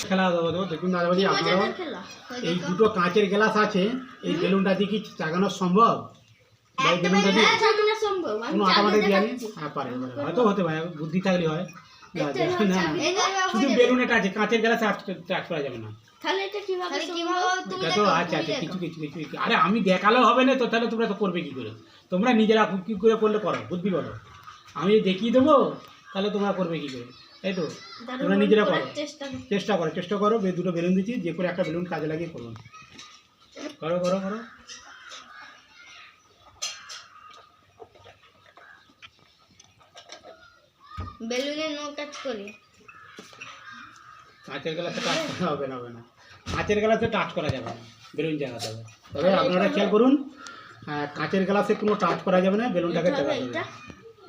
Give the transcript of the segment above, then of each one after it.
খেলা দেবো দেখুন দাদা বলি আপনারও এই দুটো কাঁচের গ্লাস আছে এই বেলুনটা দিয়ে কি চাগানো সম্ভব? বা এই বেলুনটা দিয়ে? কোনো আটামাটি দিয়ে হ্যাঁ পারে পারে। হয়তো হতে পারে বুদ্ধি থাকলে হয়। না। শুধু আছে কাঁচের গ্লাসে করা যাবে না। আচ্ছা আচ্ছা কিছু কিছু কিছু কিছু। আরে আমি দেখালেও হবে না তো তাহলে তোমরা তো করবে কি করে? তোমরা নিজেরা কি করে করলে করো বুদ্ধি করো আমি দেখিয়ে দেবো তাহলে তোমরা করবে কি করে? তাই তো? তোমরা নিজেরা করো চেষ্টা করো। চেষ্টা করো চেষ্টা করো বে- দুটো বেলুন দিচ্ছি যে করে একটা বেলুন কাজে লাগিয়ে করুন। করো করো করো। বেলুনে নো কাজ করি কাঁচের গ্লাসে টাচ করা হবে না হবে না। কাঁচের গ্লাসে টাচ করা যাবে না বেলুন জাগাতে হবে। তবে আপনারা খেয়াল করুন কাঁচের গ্লাসে কোনো টাচ করা যাবে না বেলুনটাকে এইটা হবে,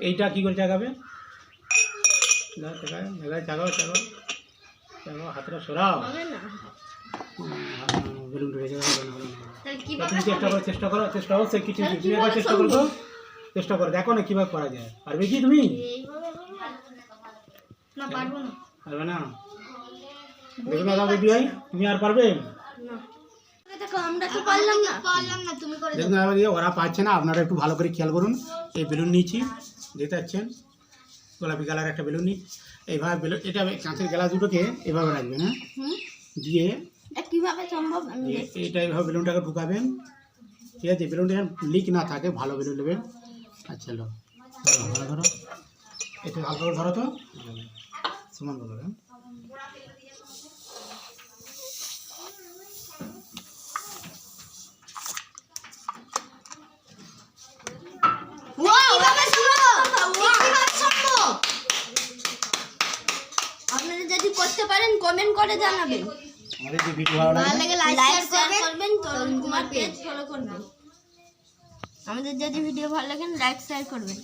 এইটা? কী করে চাগাবে? চাগাও চাগাও চাগাও। চাগাও হাতটা সরাও। বেলুন ঢুকে যাবে হবে না, হবে না। তাহলে তা কীভাবে তুমি চেষ্টা করো চেষ্টা করো চেষ্টা করো সে কিছু চেষ্টা করো চেষ্টা করো দেখো না কীভাবে করা যায়। পারবে কি তুমি? না পারব না। পারবে না? দেখো না দাদা দিদি ভাই তুমি আর পারবে? না। দেখো আমরা তো পারলাম না। পারলাম না তুমি করে দেখুন দাদা দিদি ওরা পাচ্ছে না আপনারা একটু ভালো করে খেয়াল করুন। এই বেলুন নিয়েছি দেখতে পাচ্ছেন? গোলাপি কালার একটা বেলুন নিই। এইভাবে বেলুন এটা কাঁচের গ্লাস দুটোকে এভাবে রাখবেন হ্যাঁ? দিয়ে এটা কীভাবে সম্ভব? আমি এইভাবে বেলুনটাকে ঢুকাবেন। ঠিক আছে বেলুনটা লিক না থাকে ভালো বেলুন নেবেন। আচ্ছা লো। ধরো ধরো ধরো। এটা করে ধরো তো। সমান হ্যাঁ? আপনারা যদি করতে পারেন কমেন্ট করে জানাবেন। আমাদের যে ভিডিও ভালো ভালো লাগে লাগে লাইক শেয়ার করবেন তরুণ কুমার পেজ ফলো করবেন। আমাদের যদি ভিডিও ভালো লাগে লাইক শেয়ার করবেন।